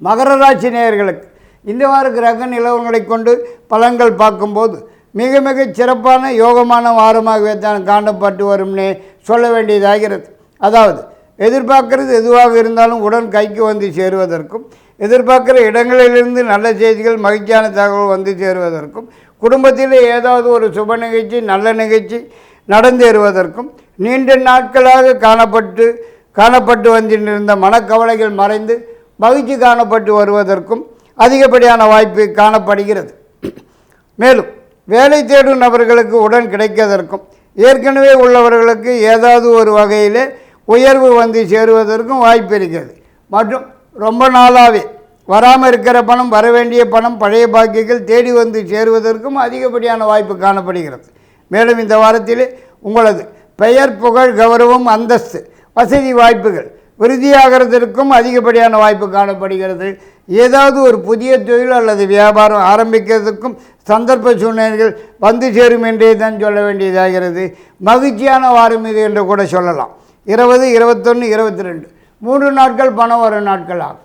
மகர ராசி நேயர்களுக்கு இந்த வார கிரக நிலவரங்களை கொண்டு பலன்கள் பார்க்கும்போது மிக மிக சிறப்பான யோகமான வாரமாகவே தான் காணப்பட்டு வரும்னே சொல்ல வேண்டியதாகிறது. அதாவது எதிர்பார்க்கறது எதுவாக இருந்தாலும் உடன் கைக்கு வந்து சேருவதற்கும் எதிர்பார்க்குற இடங்களிலிருந்து நல்ல செய்திகள் மகிழ்ச்சியான தகவல் வந்து சேருவதற்கும் குடும்பத்தில் ஏதாவது ஒரு சுப நிகழ்ச்சி நல்ல நிகழ்ச்சி நடந்தேறுவதற்கும் நீண்ட நாட்களாக காணப்பட்டு காணப்பட்டு வந்திருந்த மனக்கவலைகள் மறைந்து மகிழ்ச்சி காணப்பட்டு வருவதற்கும் அதிகப்படியான வாய்ப்பு காணப்படுகிறது. மேலும் வேலை தேடும் நபர்களுக்கு உடன் கிடைக்கதற்கும் ஏற்கனவே உள்ளவர்களுக்கு ஏதாவது ஒரு வகையில் உயர்வு வந்து சேருவதற்கும் வாய்ப்பு இருக்கிறது. மற்றும் ரொம்ப நாளாகவே வராமல் இருக்கிற பணம் வர வேண்டிய பணம் பழைய பாக்கியங்கள் தேடி வந்து சேருவதற்கும் அதிகப்படியான வாய்ப்பு காணப்படுகிறது. மேலும் இந்த வாரத்தில் உங்களது பெயர் புகழ் கௌரவம் அந்தஸ்து வசதி வாய்ப்புகள் விருதியாகிறதற்கும் அதிகப்படியான வாய்ப்பு காணப்படுகிறது. ஏதாவது ஒரு புதிய தொழில் அல்லது வியாபாரம் ஆரம்பிக்கிறதுக்கும் சந்தர்ப்ப சூழ்நிலைகள் வந்து சேரும் என்றே தான் சொல்ல வேண்டியதாகிறது. மகிழ்ச்சியான வாரம் இது என்று கூட சொல்லலாம். இருபது இருபத்தொன்று இருபத்தி ரெண்டு மூன்று நாட்கள் பணம் வரும் நாட்கள் ஆகும்.